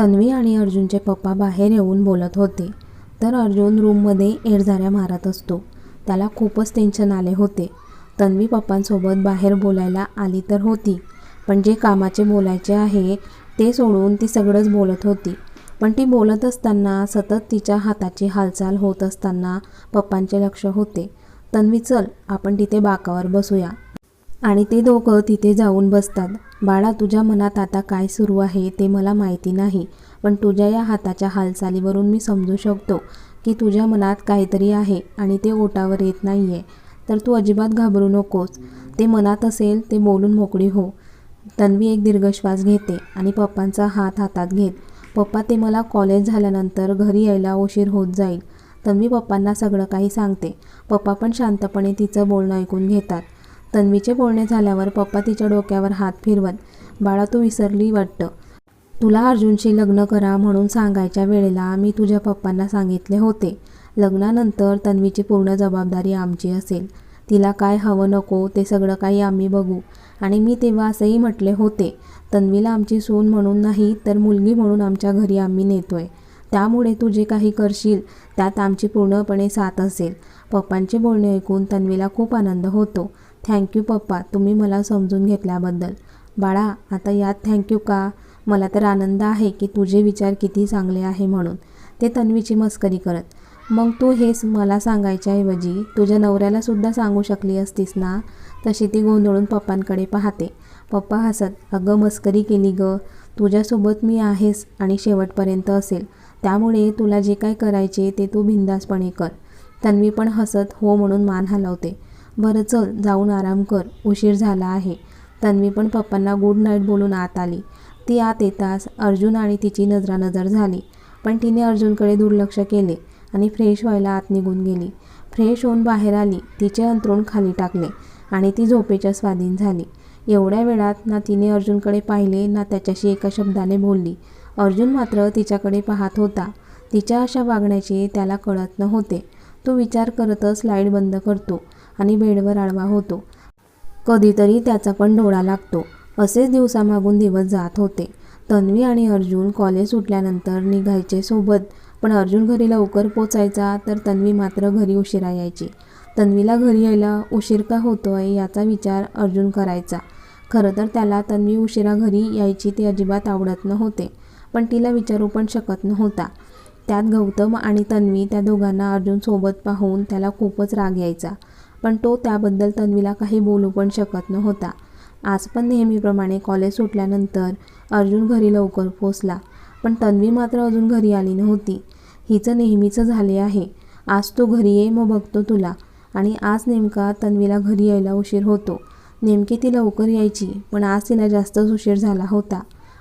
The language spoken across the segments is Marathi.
तन्वी आणि अर्जुनचे पप्पा बाहेर येऊन बोलत होते. तर अर्जुन रूममध्ये एडझाऱ्या मारत असतो. त्याला खूपच टेन्शन आले होते. तन्वी पप्पांसोबत बाहेर बोलायला आली तर होती. पण जे कामाचे बोलायचे आहे ते सोडून ती सगळंच बोलत होती. पण ती बोलत असताना सतत तिच्या हाताची हालचाल होत असताना पप्पांचे लक्ष होते. तन्वी चल आपण तिथे बाकावर बसूया. आणि ते दोघं तिथे जाऊन बसतात. बाळा तुझ्या मनात आता काय सुरू आहे ते मला माहिती नाही पण तुझ्या या हाताच्या हालचालीवरून मी समजू शकतो की तुझ्या मनात काहीतरी आहे आणि ते ओटावर येत नाही आहे तर तू अजिबात घाबरू नकोस. ते मनात असेल ते बोलून मोकळी हो. तन्वी एक दीर्घ श्वास घेते आणि पप्पांचा हात हातात घेत पप्पा ते मला कॉलेज झाल्यानंतर घरी यायला उशीर होत जाईल. तन्वी पप्पांना सगळं काही सांगते. पप्पा पण शांतपणे तिचं बोलणं ऐकून घेतात. तन्वीचे बोलणे झाल्यावर पप्पा तिच्या डोक्यावर हात फिरवत बाळा तू विसरली वाटतं. तुला अर्जुनशी लग्न करा म्हणून सांगायच्या वेळेला मी तुझ्या पप्पांना सांगितले होते. लग्नानंतर तन्वीची पूर्ण जबाबदारी आमची असेल. तिला काय हवं नको ते सगळं काही आम्ही बघू. आणि मी तेव्हा असंही म्हटले होते तन्वीला आमची सून म्हणून नाही तर मुलगी म्हणून आमच्या घरी आम्ही नेतोय. त्यामुळे तू जे काही करशील त्यात आमची पूर्णपणे साथ असेल. पप्पांचे बोलणे ऐकून तन्वीला खूप आनंद होतो. थँक्यू पप्पा तुम्ही मला समजून घेतल्याबद्दल. बाळा आता यात थँक्यू का? मला तर आनंद आहे की तुझे विचार किती चांगले आहे म्हणून ते तन्वीची मस्करी करत. मग तू हेच मला सांगायच्याऐवजी तुझ्या नवऱ्याला सुद्धा सांगू शकली असतीस ना? तशी ती गोंधळून पप्पांकडे पाहते. पप्पा हसत अगं मस्करी केली ग. तुझ्यासोबत मी आहेस आणि शेवटपर्यंत असेल. त्यामुळे तुला जे काय करायचे ते तू बिंदासपणे कर. तन्वी पण हसत हो म्हणून मान हलवते. बरं चल जाऊन आराम कर उशीर झाला आहे. तन्वी पण पप्पांना गुड नाईट बोलून आत आली. ती आत येताच अर्जुन आणि तिची नजरानजर झाली. पण तिने अर्जुनकडे दुर्लक्ष केले आणि फ्रेश व्हायला आत निघून गेली. फ्रेश होऊन बाहेर आली तिचे अंथरूण खाली टाकले आणि ती झोपेच्या स्वाधीन झाली. एवढ्या वेळात ना तिने अर्जुनकडे पाहिले ना त्याच्याशी एका शब्दाने बोलली. अर्जुन मात्र तिच्याकडे पाहत होता. तिच्या अशा वागण्याचे त्याला कळत नव्हते. तो विचार करतच लाइट बंद करतो आणि बेडवर आडवा होतो. कधीतरी त्याचा पण डोळा लागतो. असेच दिवसामागून दिवस जात होते. तन्वी आणि अर्जुन कॉलेज सुटल्यानंतर निघायचे सोबत. पण अर्जुन घरी लवकर पोचायचा तर तन्वी मात्र घरी उशिरा यायची. तन्वीला घरी यायला उशीर का होतो आहे याचा विचार अर्जुन करायचा. खरं तर त्याला तन्वी उशिरा घरी यायची ते अजिबात आवडत नव्हते. पण तिला विचारू पण शकत नव्हता. त्यात गौतम आणि तन्वी त्या दोघांना अर्जुन सोबत पाहून त्याला खूपच राग यायचा. पण तो त्याबद्दल तन्वीला काही बोलू पण शकत नव्हता. आज पण नेहमीप्रमाणे कॉलेज सुटल्यानंतर अर्जुन घरी लवकर पोचला पण तन्वी मात्र अजून घरी आली नव्हती. हिचं नेहमीचं झाले आहे. आज तू घरी ये मग बघतो तुला. आणि आज नेमका तन्वीला घरी यायला उशीर होतो. नेमकी ती लवकर यायची पण आज तिला जास्तच उशीर झाला होता.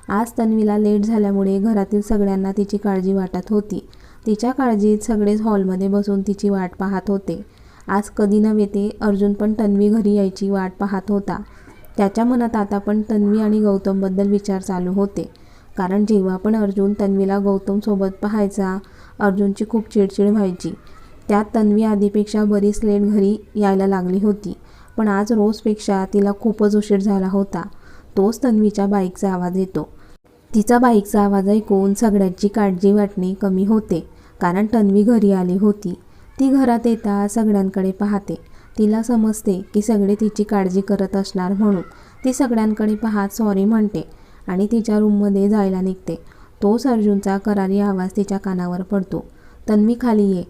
आज तन्वीला लेट झाल्यामुळे घरातील सगळ्यांना तिची काळजी वाटत होती. तिच्या काळजीत सगळेच हॉलमध्ये बसून तिची वाट पाहत होते. आज कधी नव्हे ते अर्जुन पण तन्वी घरी यायची वाट पाहत होता. त्याच्या मनात आता पण तन्वी आणि गौतमबद्दल विचार चालू होते. कारण जेव्हा पण अर्जुन तन्वीला गौतमसोबत पाहायचा अर्जुनची खूप चिडचिड व्हायची. त्यात तन्वी आधीपेक्षा बरीच लेट घरी यायला लागली होती. पण आज रोजपेक्षा तिला खूपच उशीर झाला होता. तोच तन्वीच्या बाईकचा आवाज येतो. तिचा बाईकचा आवाज ऐकून सगळ्यांची काळजी वाटणे कमी होते. कारण तन्वी घरी आली होती. ती घरात येता सगळ्यांकडे पाहते. तिला समजते की सगळे तिची काळजी करत असणार म्हणून ती सगळ्यांकडे पाहत सॉरी म्हणते आणि तिच्या रूममध्ये जायला निघते. तोच अर्जुनचा करारी आवाज तिच्या कानावर पडतो. तन्वी खाली ये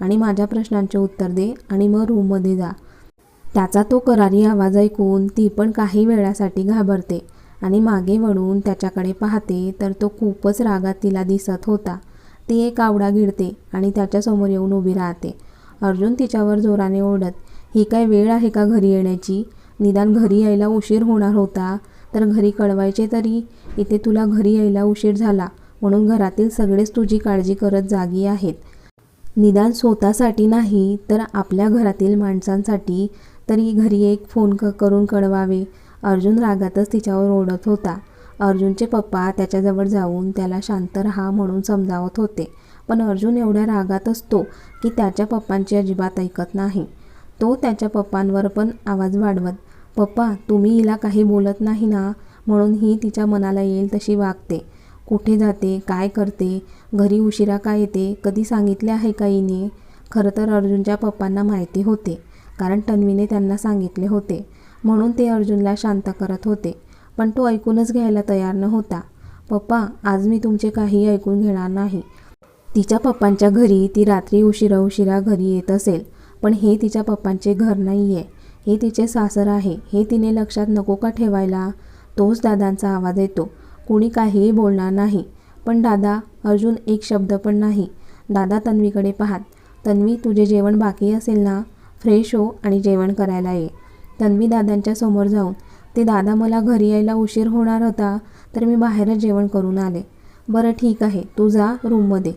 आणि माझ्या प्रश्नांचे उत्तर दे आणि मग रूममध्ये जा. त्याचा तो करारी आवाज ऐकून ती पण काही वेळासाठी घाबरते. आणि मागे वळून त्याच्याकडे पाहते तर तो खूपच रागात तिला दिसत होता. ती एक आवडा गिळते आणि त्याच्यासमोर येऊन उभी राहते. अर्जुन तिच्यावर जोराने ओढत ही काय वेळ आहे का घरी येण्याची? निदान घरी यायला उशीर होणार होता. तर घरी कळवायचे तरी? इथे तुला घरी यायला उशीर झाला. म्हणून घरातील सगळेच तुझी काळजी करत जागी आहेत. निदान स्वतःसाठी नाही तर आपल्या घरातील माणसांसाठी तरी घरी एक फोन क करून कळवावे. अर्जुन रागातच तिच्यावर ओढत होता. अर्जुनचे पप्पा त्याच्याजवळ जाऊन त्याला शांत राहा म्हणून समजावत होते. पण अर्जुन एवढ्या रागात असतो की त्याच्या पप्पांची अजिबात ऐकत नाही. तो त्याच्या पप्पांवर पण आवाज वाढवत पप्पा तुम्ही हिला काही बोलत नाही ना? म्हणून ही तिच्या मनाला येईल तशी वागते. कुठे जाते? काय करते? घरी उशिरा का येते? कधी सांगितले आहे का हिने? खरं तर अर्जुनच्या पप्पांना माहिती होते कारण तन्वीने त्यांना सांगितले होते. म्हणून ते अर्जुनला शांत करत होते. पण तो ऐकूनच घ्यायला तयार न होता पप्पा आज मी तुमचे काही ऐकून घेणार नाही. तिच्या पप्पांच्या घरी ती रात्री उशिरा उशिरा घरी येत असेल. पण हे तिच्या पप्पांचे घर नाही आहे हे तिचे सासर आहे. हे तिने लक्षात नको का ठेवायला? तोच दादांचा आवाज येतो. कुणी काहीही बोलणार नाही. पण दादा अर्जुन एक शब्द पण नाही. दादा तन्वीकडे पाहात तन्वी तुझे जेवण बाकी असेल ना? फ्रेश हो आणि जेवण करायला ये. तन्वी दादांच्या समोर जाऊन ते दादा मला घरी यायला उशीर होणार होता तर मी बाहेरच जेवण करून आले. बरं ठीक आहे तू जा रूममध्ये.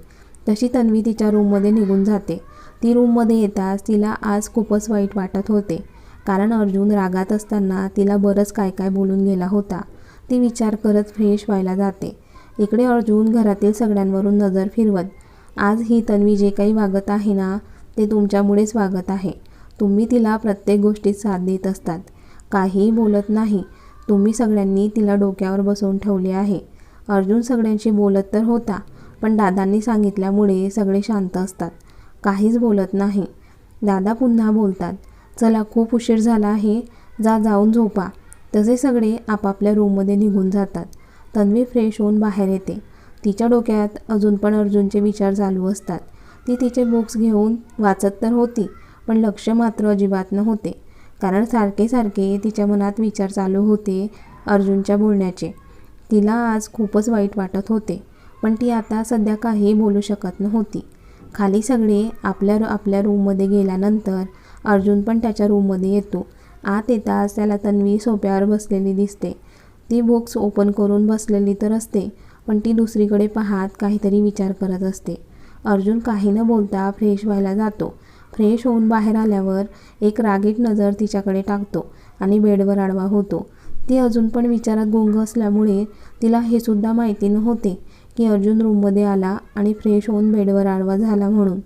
तशी तन्वी तिच्या रूममध्ये निघून जाते. ती रूममध्ये येताच तिला आज खूपच वाईट वाटत होते. कारण अर्जुन रागात असताना तिला बरंच काय काय बोलून गेला होता. ती विचार करत फ्रेश व्हायला जाते. इकडे अर्जुन घरातील सगळ्यांवरून नजर फिरवत आज ही तन्वी जे काही वागत आहे ना ते तुमच्यामुळेच वागत आहे. तुम्ही तिला प्रत्येक गोष्टीत साथ देत असतात. काहीही बोलत नाही. तुम्ही सगळ्यांनी तिला डोक्यावर बसवून ठेवले आहे. अर्जुन सगळ्यांशी बोलत तर होता पण दादांनी सांगितल्यामुळे सगळे शांत असतात. काहीच बोलत नाही. दादा पुन्हा बोलतात चला खूप उशीर झाला आहे. जा जाऊन झोपा. तसे सगळे आपापल्या रूममध्ये निघून जातात. तन्वी फ्रेश होऊन बाहेर येते. तिच्या डोक्यात अजून पण अर्जुनचे विचार चालू असतात. ती तिचे बुक्स घेऊन वाचत तर होती पण लक्ष मात्र अजिबात नव्हते. कारण सारखे सारखे तिच्या मनात विचार चालू होते अर्जुनच्या बोलण्याचे. तिला आज खूपच वाईट वाटत होते पण ती आता सध्या काही बोलू शकत नव्हती. खाली सगळे आपल्या आपल्या रूममध्ये गेल्यानंतर अर्जुन पण त्याच्या रूममध्ये येतो. आत येताच त्याला तन्वी सोप्यावर बसलेली दिसते. ती बुक्स ओपन करून बसलेली तर असते पण ती दुसरीकडे पाहात काहीतरी विचार करत असते. अर्जुन काही न बोलता फ्रेश व्हायला जातो. फ्रेश होऊन बाहेर आल्यावर एक रागीट नजर तिच्याकडे टाकतो आणि बेडवर आडवा होतो. ती अजून पण विचारात गुंग असल्यामुळे तिला हे सुद्धा माहिती नव्हते की अर्जुन रूममध्ये आला आणि फ्रेश होऊन बेडवर आडवा झाला म्हणून.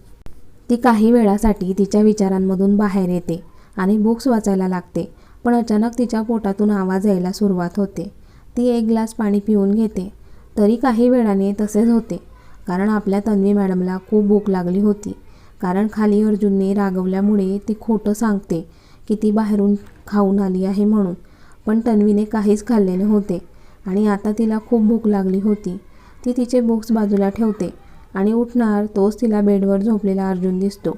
ती काही वेळासाठी तिच्या विचारांमधून बाहेर येते आणि बुक्स वाचायला लागते पण अचानक तिच्या पोटातून आवाज यायला सुरुवात होते. ती एक ग्लास पाणी पिऊन घेते. तरी काही वेळाने तसेच होते कारण आपल्या तन्वी मॅडमला खूप भूक लागली होती. कारण खाली अर्जुनने रागवल्यामुळे ती खोटं सांगते की ती बाहेरून खाऊन आली आहे म्हणून. पण तन्वीने काहीच खाल्ले नव्हते आणि आता तिला खूप भूक लागली होती. ती तिचे बुक्स बाजूला ठेवते आणि उठणार तोच तिला बेडवर झोपलेला अर्जुन दिसतो.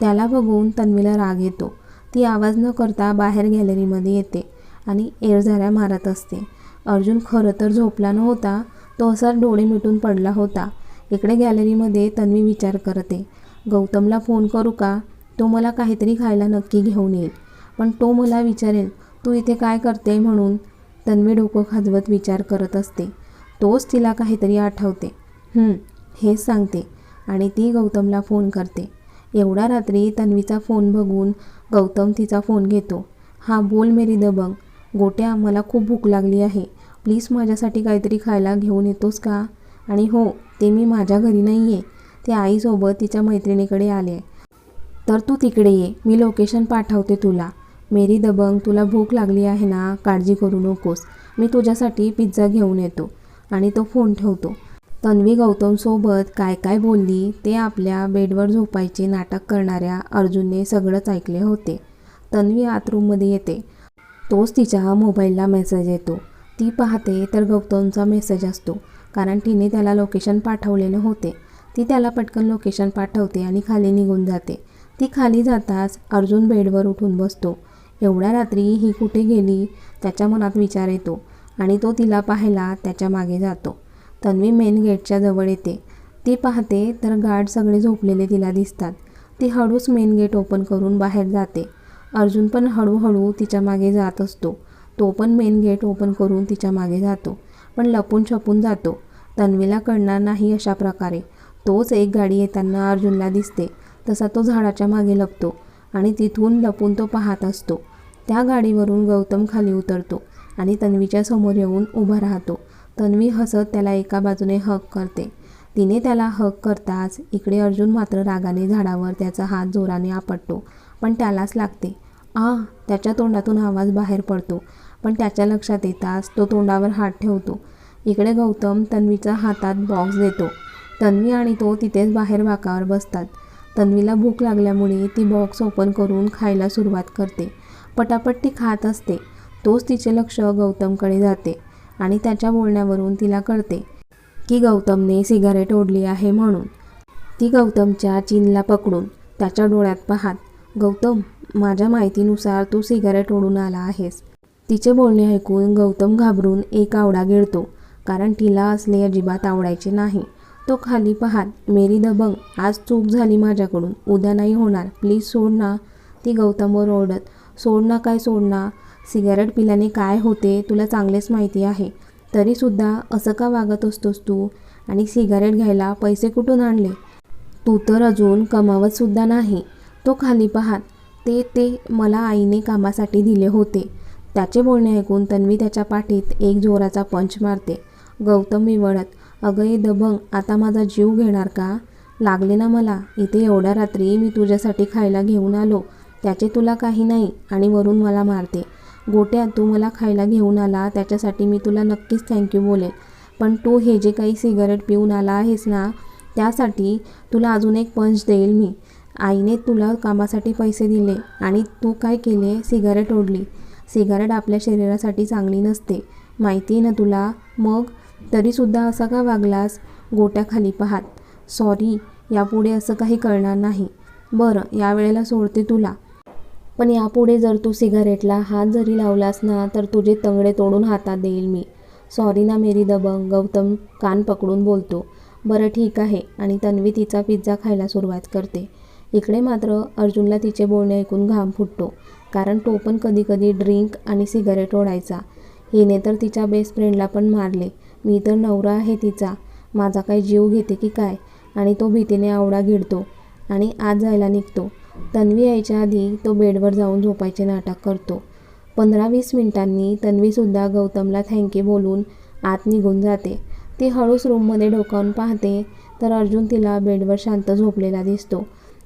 त्याला बघून तन्वीला राग येतो. ती आवाज न करता बाहेर गॅलरीमध्ये येते आणि एरझाऱ्या मारत असते. अर्जुन खरं तर झोपला नव्हता तो असा डोळे मिटून पडला होता. इकडे गॅलरीमध्ये तन्वी विचार करते. गौतमला फोन करू का? तो मला काहीतरी खायला नक्की घेऊन येईल. पण तो मला विचारेल तू इथे काय करते म्हणून तन्वी डोकं खाजवत विचार करत असते. तोच तिला काहीतरी आठवते. हेच सांगते. आणि ती गौतमला फोन करते. एवढा रात्री तन्वीचा फोन बघून गौतम तिचा फोन घेतो. हा बोल मेरी दबंग. गोट्या मला खूप भूक लागली आहे. प्लीज माझ्यासाठी काहीतरी खायला घेऊन येतोस का? आणि हो ते मी माझ्या घरी नाही आहे ते आईसोबत तिच्या मैत्रिणीकडे आले. तर तू तिकडे ये मी लोकेशन पाठवते तुला. मेरी दबंग तुला भूक लागली आहे ना? काळजी करू नकोस. मी तुझ्यासाठी पिझ्झा घेऊन येतो. आणि तो फोन ठेवतो. तन्वी गौतमसोबत काय काय बोलली ते आपल्या बेडवर झोपायचे नाटक करणाऱ्या अर्जुनने सगळंच ऐकले होते. तन्वी आत रूममध्ये येते. तोच तिच्या मोबाईलला मेसेज येतो. ती पाहते तर गौतमचा मेसेज असतो कारण तिने त्याला लोकेशन पाठवलेले होते. ती त्याला पटकन लोकेशन पाठवते आणि खाली निघून जाते. ती खाली जाताच अर्जुन बेडवर उठून बसतो. एवढ्या रात्री ही कुठे गेली त्याच्या मनात विचार येतो आणि तो तिला पाहायला त्याच्यामागे जातो. तन्वी मेन गेटच्या जवळ येते. ती पाहते तर गार्ड सगळे झोपलेले तिला दिसतात. ती हळूच मेन गेट ओपन करून बाहेर जाते. अर्जुन पण हळूहळू तिच्यामागे जात असतो. तो पण मेन गेट ओपन करून तिच्यामागे जातो. पण लपून छपून जातो. तन्वीला कळणार नाही अशा प्रकारे. तोच एक गाडी येताना अर्जुनला दिसते. तसा तो झाडाच्या मागे लपतो आणि तिथून लपून तो पाहत असतो. त्या गाडीवरून गौतम खाली उतरतो आणि तन्वीच्या समोर येऊन उभा राहतो. तन्वी हसत त्याला एका बाजूने हक करते. तिने त्याला हक करताच इकडे अर्जुन मात्र रागाने झाडावर त्याचा हात जोराने आपटतो पण त्यालाच लागते. आ त्याच्या तोंडातून आवाज बाहेर पडतो पण त्याच्या लक्षात येताच तो तोंडावर हात ठेवतो. इकडे गौतम तन्वीचा हातात बॉक्स देतो. तन्वी आणि तो तिथेच बाहेर बाकावर बसतात. तन्वीला भूक लागल्यामुळे ती बॉक्स ओपन करून खायला सुरुवात करते. पटापट ती खात असते. तोच तिचे लक्ष गौतमकडे जाते आणि त्याच्या बोलण्यावरून तिला कळते की गौतमने सिगारेट ओढली आहे म्हणून. ती गौतमच्या चिनला पकडून त्याच्या डोळ्यात पाहात गौतम माझ्या माहितीनुसार तू सिगारेट ओढून आला आहेस. तिचे बोलणे ऐकून गौतम घाबरून एक आवडा गिळतो कारण तिला असले अजिबात आवडायचे नाही. तो खाली पाहात मेरी दबंग आज चूक झाली माझ्याकडून. उद्या नाही होणार. प्लीज सोड ना. ती गौतमवर ओरडत सोड ना काय सोड ना? सिगारेट पिल्याने काय होते? तुला चांगलेच माहिती आहे. तरीसुद्धा असं का वागत असतोस तू? आणि सिगारेट घ्यायला पैसे कुठून आणले? तू तर अजून कमावतसुद्धा नाही. तो खाली पाहात ते ते मला आईने कामासाठी दिले होते. त्याचे बोलणे ऐकून तन्वी त्याच्या पाठीत एक जोराचा पंच मारते. गौतम विवळत अगं ये दबंग आता माझा जीव घेणार का? लागले ना मला. इथे एवढ्या रात्री मी तुझ्यासाठी खायला घेऊन आलो. त्याचे तुला काही नाही आणि वरून मला मारते. गोट्या तू मला खायला घेऊन आला त्याच्यासाठी मी तुला नक्कीच थँक्यू बोलेल. पण तू हे जे काही सिगारेट पिऊन आला आहेस ना त्यासाठी तुला अजून एक पंच देईल मी. आईने तुला कामासाठी पैसे दिले आणि तू काय केले? सिगारेट ओढली. सिगारेट आपल्या शरीरासाठी चांगली नसते. माहिती आहे ना तुला? मग तरीसुद्धा असा का वागलास? गोट्याखाली पाहात. सॉरी यापुढे असं काही करणार नाही. बरं यावेळेला सोडते तुला. पण यापुढे जर तू सिगारेटला हात जरी लावलास ना तर तुझे तंगडे तोडून हातात देईल मी. सॉरी ना मेरी दबंग. गौतम कान पकडून बोलतो. बरं ठीक आहे. आणि तन्वी तिचा पिझ्झा खायला सुरुवात करते. इकडे मात्र अर्जुनला तिचे बोलणे ऐकून घाम फुटतो. कारण तो पण कधीकधी ड्रिंक आणि सिगारेट ओढायचा. हिने तर तिच्या बेस्ट फ्रेंडला पण मारले. मी तर नवरा आहे तिचा. माझा काय जीव घेते की काय? आणि तो भीतीने आवडा गिळतो आणि आत जायला निघतो. तन्वी यायच्या आधी तो बेडवर जाऊन झोपायचे नाटक करतो. पंधरा वीस मिनिटांनी तन्वीसुद्धा गौतमला थँक्यू बोलून आत निघून जाते. ती हळूच रूममध्ये डोकावून पाहते तर अर्जुन तिला बेडवर शांत झोपलेला दिसतो.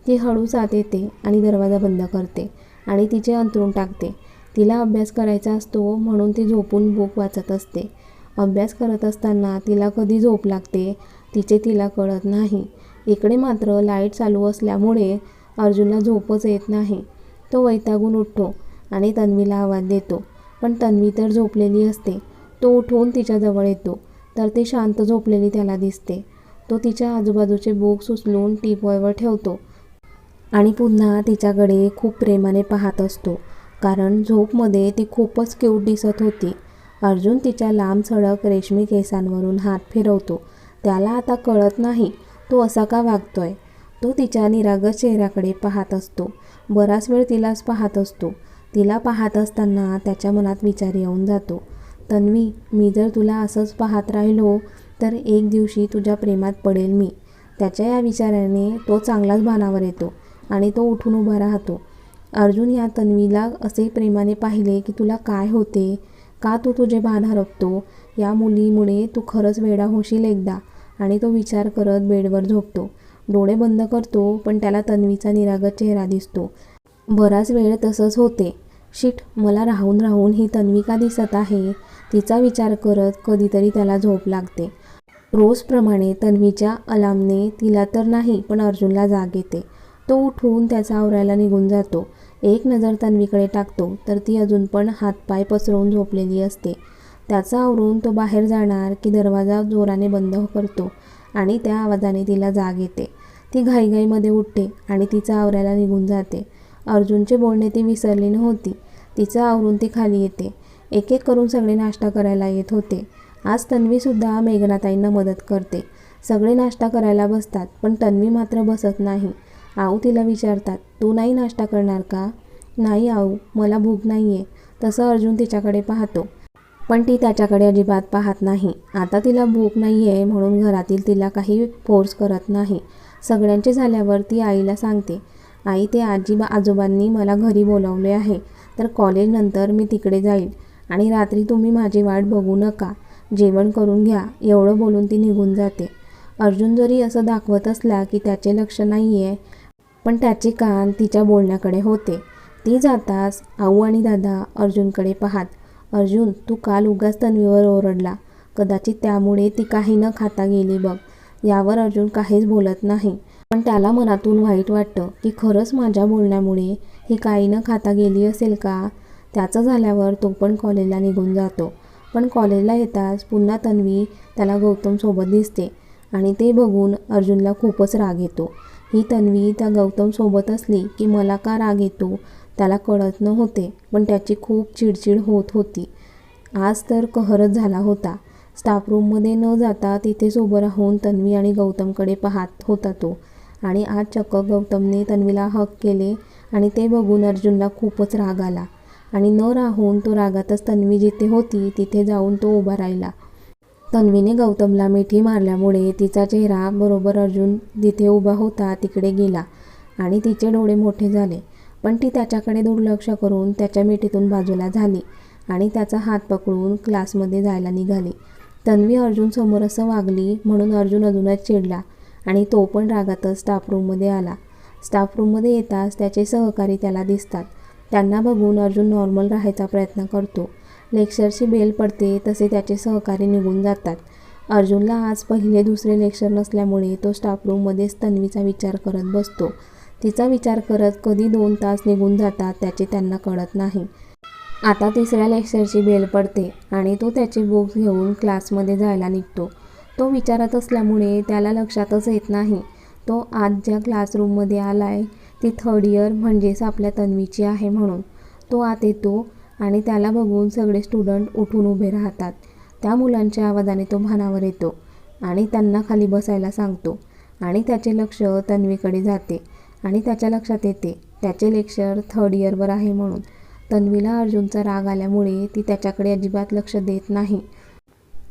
ती हळूच आत येते आणि दरवाजा बंद करते आणि तिचे अंतरून टाकते. तिला अभ्यास करायचा असतो म्हणून ती झोपून बुक वाचत असते. अभ्यास करत असताना तिला कधी झोप लागते तिचे तिला कळत नाही. इकडे मात्र लाइट चालू असल्यामुळे अर्जुनला झोपच येत नाही. तो वैतागून उठतो आणि तन्वीला आवाज देतो. पण तन्वी तर झोपलेली असते. तो उठवून तिच्याजवळ येतो. तर ती शांत झोपलेली त्याला दिसते. तो तिच्या आजूबाजूचे बुक्स उचलून टीपॉयवर ठेवतो आणि पुन्हा तिच्याकडे खूप प्रेमाने पाहत असतो. कारण झोपमध्ये ती खूपच क्यूट दिसत होती. अर्जुन तिच्या लांब सडक रेशमी केसांवरून हात फिरवतो. त्याला आता कळत नाही तो असा का वागतोय? तो तिच्या निरागस चेहऱ्याकडे पाहत असतो. बराच वेळ तिलाच पाहत असतो. तिला पाहत असताना त्याच्या मनात विचार येऊन जातो. तन्वी मी जर तुला असंच पाहत राहिलो तर एक दिवशी तुझ्या प्रेमात पडेल मी. त्याच्या या विचाराने तो चांगलाच भानावर येतो आणि तो उठून उभा राहतो. अर्जुन या तन्वीला असे प्रेमाने पाहिले की तुला काय होते? का तू तुझे भान हरपतो? या मुलीमुळे तू खरंच वेडा होशील एकदा. आणि तो विचार करत बेडवर झोपतो. डोळे बंद करतो पण त्याला तन्वीचा निरागत चेहरा दिसतो. बराच वेळ तसंच होते. शिट मला राहून राहून ही तन्वी का दिसत आहे? तिचा विचार करत कधीतरी त्याला झोप लागते. रोजप्रमाणे तन्वीच्या अलामने तिला तर नाही पण अर्जुनला जाग येते. तो उठून त्याचा आवरायला निघून जातो. एक नजर तन्वीकडे टाकतो तर ती अजून पण हातपाय पसरवून झोपलेली असते. त्याचा आवरून तो बाहेर जाणार की दरवाजा जोराने बंद करतो आणि त्या आवाजाने तिला जाग येते. ती घाईघाईमध्ये उठते आणि तिचा आवरायला निघून जाते. अर्जुनचे बोलणे ती विसरली नव्हती. तिचं आवरून ती खाली येते. एक एक करून सगळे नाश्ता करायला येत होते. आज तन्वीसुद्धा मेघनाताईंना मदत करते. सगळे नाश्ता करायला बसतात पण तन्वी मात्र बसत नाही. आऊ तिला विचारतात तू नाही नाश्ता करणार का? नाही आऊ मला भूक नाही आहे तसं अर्जुन तिच्याकडे पाहतो. पण ती त्याच्याकडे अजिबात पाहत नाही. आता तिला भूक नाही आहे म्हणून घरातील तिला काही फोर्स करत नाही. सगळ्यांचे झाल्यावर ती आईला सांगते आई ते आजी आजोबांनी मला घरी बोलावले आहे. तर कॉलेजनंतर मी तिकडे जाईल आणि रात्री तुम्ही माझी वाट बघू नका. जेवण करून घ्या. एवढं बोलून ती निघून जाते. अर्जुन जरी असं दाखवत असला की त्याचे लक्ष नाही आहे पण त्याचे कान तिच्या बोलण्याकडे होते. ती जाताच आऊ आणि दादा अर्जुनकडे पाहात. अर्जुन तू काल उगाच तन्वीवर ओरडला. कदाचित त्यामुळे ती काही न खाता गेली बघ. यावर अर्जुन काहीच बोलत नाही. पण त्याला मनातून वाईट वाटतं की खरंच माझ्या बोलण्यामुळे ही काही न खाता गेली असेल का? त्याचं झाल्यावर तो पण कॉलेजला निघून जातो. पण कॉलेजला येताच पुन्हा तन्वी त्याला गौतमसोबत दिसते आणि ते बघून अर्जुनला खूपच राग येतो. ही तन्वी त्या गौतमसोबत असली की मला का राग येतो? त्याला कळत नव्हते पण त्याची खूप चिडचिड होत होती. आज तर कहरच झाला होता. स्टाफ रूममध्ये न जाता तिथेच उभं राहून तन्वी आणि गौतमकडे पाहत होता तो. आणि आज चक्क गौतमने तन्वीला हक केले आणि ते बघून अर्जुनला खूपच राग आला. आणि न राहून तो रागातच तन्वी जिथे होती तिथे जाऊन तो उभा राहिला. तन्वीने गौतमला मिठी मारल्यामुळे तिचा चेहरा बरोबर अर्जुन जिथे उभा होता तिकडे गेला आणि तिचे डोळे मोठे झाले. पण ती त्याच्याकडे दुर्लक्ष करून त्याच्या मिठीतून बाजूला झाली आणि त्याचा हात पकडून क्लासमध्ये जायला निघाली. तन्वी अर्जुन समोर असं वागली म्हणून अर्जुन अजूनच चिडला आणि तो पण रागातच स्टाफ रूममध्ये आला. स्टाफ रूममध्ये येताच त्याचे सहकारी त्याला दिसतात. त्यांना बघून अर्जुन नॉर्मल राहायचा प्रयत्न करतो. लेक्चरची बेल पडते तसे त्याचे सहकारी निघून जातात. अर्जुनला आज पहिले दुसरे लेक्चर नसल्यामुळे तो स्टाफ रूममध्येच तन्वीचा विचार करत बसतो. तिचा विचार करत कधी दोन तास निघून जातात त्याचे त्यांना कळत नाही. आता तिसऱ्या लेक्चरची बेल पडते आणि तो त्याचे बुक्स घेऊन क्लासमध्ये जायला निघतो. तो विचारत असल्यामुळे त्याला लक्षातच येत नाही. तो आज ज्या क्लासरूममध्ये आला आहे ती थर्ड इयर म्हणजेच आपल्या तन्वीची आहे म्हणून. तो आत येतो आणि त्याला बघून सगळे स्टुडंट उठून उभे राहतात. त्या मुलांच्या आवाजाने तो भानावर येतो आणि त्यांना खाली बसायला सांगतो. आणि त्याचे लक्ष तन्वीकडे जाते आणि त्याच्या लक्षात येते त्याचे लेक्चर थर्ड इयरवर आहे म्हणून तन्वीला अर्जुनचा राग आल्यामुळे ती त्याच्याकडे अजिबात लक्ष देत नाही.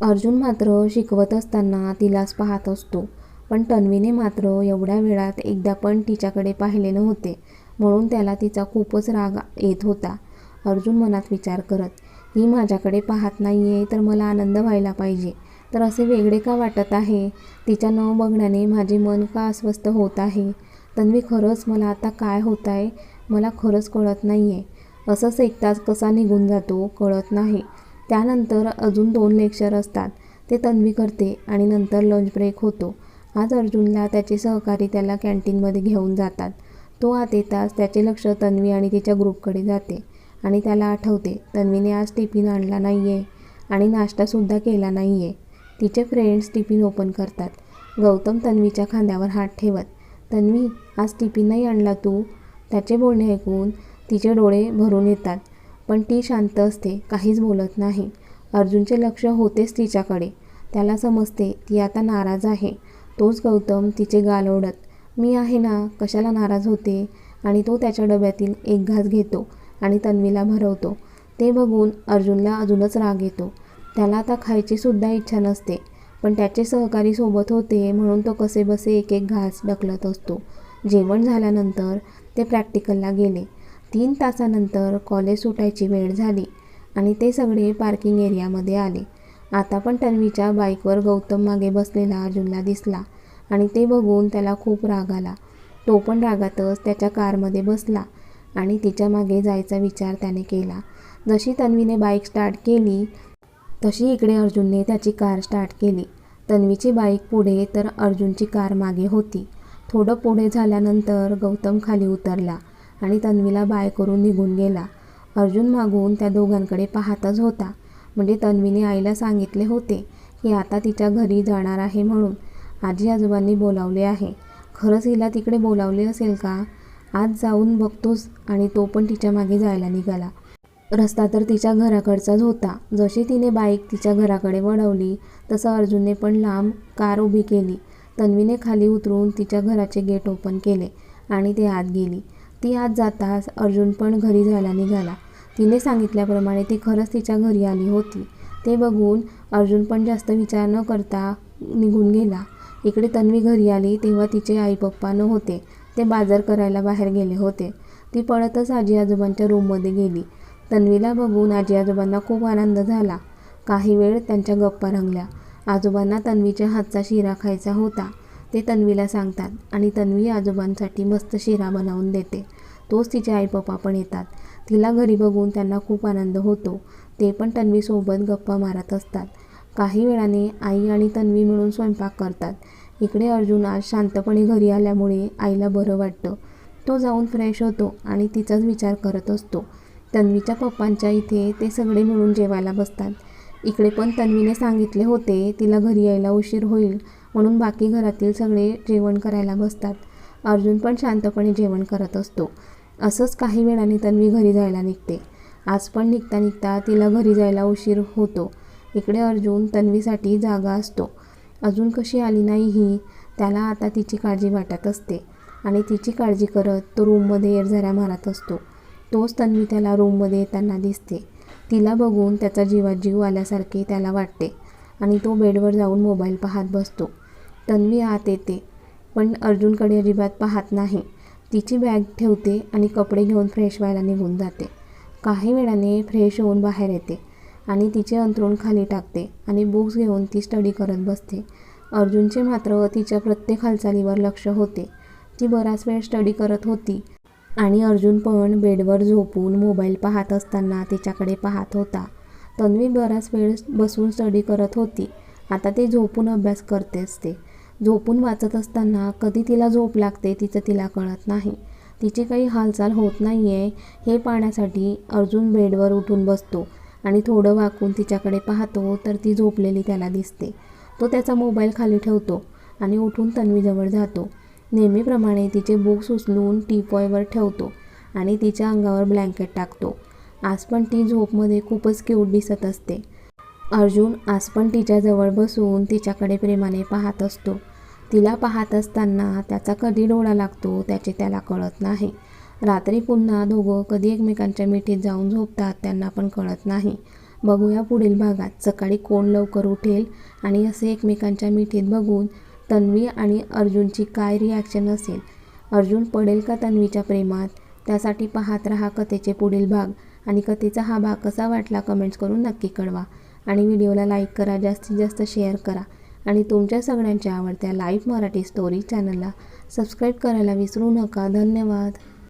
अर्जुन मात्र शिकवत असताना तिलाच पाहत असतो. पण तन्वीने मात्र एवढ्या वेळात एकदा पण तिच्याकडे पाहिले नव्हते. म्हणून त्याला तिचा खूपच राग येत होता. अर्जुन मनात विचार करत ही माझ्याकडे पाहत नाही आहे तर मला आनंद व्हायला पाहिजे. तर असे वेगळे का वाटत आहे? तिच्या न बघण्याने माझे मन का अस्वस्थ होत आहे? तन्वी खरंच मला आता काय होत आहे मला खरंच कळत नाही आहे असंच एक तास कसा निघून जातो कळत नाही. त्यानंतर अजून दोन लेक्चर असतात. ते तन्वी करते आणि नंतर लंच ब्रेक होतो. आज अर्जुनला त्याचे सहकारी त्याला कॅन्टीनमध्ये घेऊन जातात. तो आत येताच त्याचे लक्ष तन्वी आणि तिच्या ग्रुपकडे जाते. आणि त्याला आठवते तन्वीने आज टिफिन आणला नाही आहे आणि नाश्तासुद्धा केला नाही आहे तिचे फ्रेंड्स टिफिन ओपन करतात. गौतम तन्वीच्या खांद्यावर हात ठेवत तन्वी आज टिफिन नाही आणला तू? त्याचे बोलणे ऐकून तिचे डोळे भरून येतात. पण ती शांत असते काहीच बोलत नाही. अर्जुनचे लक्ष होतेच तिच्याकडे. त्याला समजते ती आता नाराज आहे. तोच गौतम तिचे गाल ओढत मी आहे ना कशाला नाराज होते आणि तो त्याच्या डब्यातील एक घास घेतो. आणि तन्वीला भरवतो. ते बघून अर्जुनला अजूनच राग येतो. त्याला आता खायचीसुद्धा इच्छा नसते पण त्याचे सहकारी सोबत होते म्हणून तो कसेबसे एक एक घास ढकलत असतो. जेवण झाल्यानंतर ते प्रॅक्टिकलला गेले. तीन तासानंतर कॉलेज सुटायची वेळ झाली आणि ते सगळे पार्किंग एरियामध्ये आले. आता पण तन्वीच्या बाईकवर गौतम मागे बसलेला अर्जुनला दिसला आणि ते बघून त्याला खूप राग आला. तो पण रागातच त्याच्या कारमध्ये बसला. आणि तिच्यामागे जायचा विचार त्याने केला. जशी तन्वीने बाईक स्टार्ट केली तशी इकडे अर्जुनने त्याची कार स्टार्ट केली. तन्वीची बाईक पुढे तर अर्जुनची कार मागे होती. थोडं पुढे झाल्यानंतर गौतम खाली उतरला आणि तन्वीला बाय करून निघून गेला. अर्जुन मागून त्या दोघांकडे पाहतच होता. म्हणजे तन्वीने आईला सांगितले होते की आता तिच्या घरी जाणार आहे म्हणून. आजी आजोबांनी बोलावले आहे. खरंच हिला तिकडे बोलावले असेल का? आज जाऊन बघतोस आणि तो पण तिच्यामागे जायला निघाला. रस्ता तर तिच्या घराकडचाच होता. जशी तिने बाईक तिच्या घराकडे वळवली तसं अर्जुनने पण लांब कार उभी केली. तन्वीने खाली उतरून तिच्या घराचे गेट ओपन केले आणि ते आत गेली. ती आत जाताच अर्जुन पण घरी जायला निघाला. तिने सांगितल्याप्रमाणे ती खरंच तिच्या घरी आली होती. ते बघून अर्जुन पण जास्त विचार न करता निघून गेला. इकडे तन्वी घरी आली तेव्हा तिचे आई पप्पा होते. ते बाजार करायला बाहेर गेले होते. ती पळतच आजी आजोबांच्या रूममध्ये गेली. तन्वीला बघून आजी आजोबांना खूप आनंद झाला. काही वेळ त्यांच्या गप्पा रंगल्या. आजोबांना तन्वीच्या हातचा शिरा खायचा होता. ते तन्वीला सांगतात आणि तन्वी आजोबांसाठी मस्त शिरा बनवून देते. तोच तिचे आई पप्पा पण येतात. तिला घरी बघून त्यांना खूप आनंद होतो. ते पण तन्वीसोबत गप्पा मारत असतात. काही वेळाने आई आणि तन्वी मिळून स्वयंपाक करतात. इकडे अर्जुन आज शांतपणे घरी आल्यामुळे आईला बरं वाटतं. तो जाऊन फ्रेश होतो आणि तिचाच विचार करत असतो. तन्वीच्या पप्पांच्या इथे ते सगळे मिळून जेवायला बसतात. इकडे पण तन्वीने सांगितले होते तिला घरी यायला उशीर होईल म्हणून बाकी घरातील सगळे जेवण करायला बसतात. अर्जुन पण शांतपणे जेवण करत असतो. असंच काही वेळाने तन्वी घरी जायला निघते. आज पण निघता निघता तिला घरी जायला उशीर होतो. इकडे अर्जुन तन्वीसाठी जागा असतो. अजून कशी आली नाही ही त्याला आता तिची काळजी वाटत असते. आणि तिची काळजी करत तो रूममध्ये एरझऱ्या मारत असतो. तोच तन्वी त्याला रूममध्ये येताना दिसते. तिला बघून त्याचा जीवात जीव आल्यासारखे त्याला वाटते. आणि तो बेडवर जाऊन मोबाईल पाहत बसतो. तन्वी आत येते. पण अर्जुनकडे अजिबात पाहत नाही. तिची बॅग ठेवते आणि कपडे घेऊन फ्रेश व्हायला निघून जाते. काही वेळाने फ्रेश होऊन बाहेर येते. आणि तिचे अंथरूण खाली टाकते आणि बुक्स घेऊन ती स्टडी करत बसते. अर्जुनचे मात्र तिच्या प्रत्येक हालचालीवर लक्ष होते. ती बराच वेळ स्टडी करत होती आणि अर्जुन पण बेडवर झोपून मोबाईल पाहत असताना तिच्याकडे पाहत होता. तन्वी बराच वेळ बसून स्टडी करत होती. आता ते झोपून अभ्यास करते असते. झोपून वाचत असताना कधी तिला झोप लागते तिचं तिला कळत नाही. तिची काही हालचाल होत नाही आहे हे पाहण्यासाठी अर्जुन बेडवर उठून बसतो. आणि थोडं वाकून तिच्याकडे पाहतो तर ती झोपलेली त्याला दिसते. तो त्याचा मोबाईल खाली ठेवतो आणि उठून तन्वीजवळ जातो. नेहमीप्रमाणे तिचे बुक्स उचलून टीपॉयवर ठेवतो आणि तिच्या अंगावर ब्लँकेट टाकतो. आज पण ती झोपमध्ये खूपच क्यूट दिसत असते. अर्जुन आज पण तिच्याजवळ बसून तिच्याकडे प्रेमाने पाहत असतो. तिला पाहत असताना त्याचा कधी डोळा लागतो त्याचे त्याला कळत नाही. रात्री पुन्हा दोघं कधी एकमेकांच्या मिठीत जाऊन झोपतात त्यांना पण कळत नाही. बघूया पुढील भागात. सकाळी कोण लवकर उठेल आणि असे एकमेकांच्या मिठीत बघून तन्वी आणि अर्जुनची काय रिॲक्शन असेल? अर्जुन पडेल का तन्वीच्या प्रेमात? त्यासाठी पाहत रहा कथेचे पुढील भाग. आणि कथेचा हा भाग कसा वाटला कमेंट्स करून नक्की कळवा. आणि व्हिडिओला लाईक करा जास्तीत जास्त शेअर करा. आणि तुमच्या सगळ्यांच्या आवडत्या लाईव्ह मराठी स्टोरी चॅनलला सबस्क्राईब करायला विसरू नका. धन्यवाद.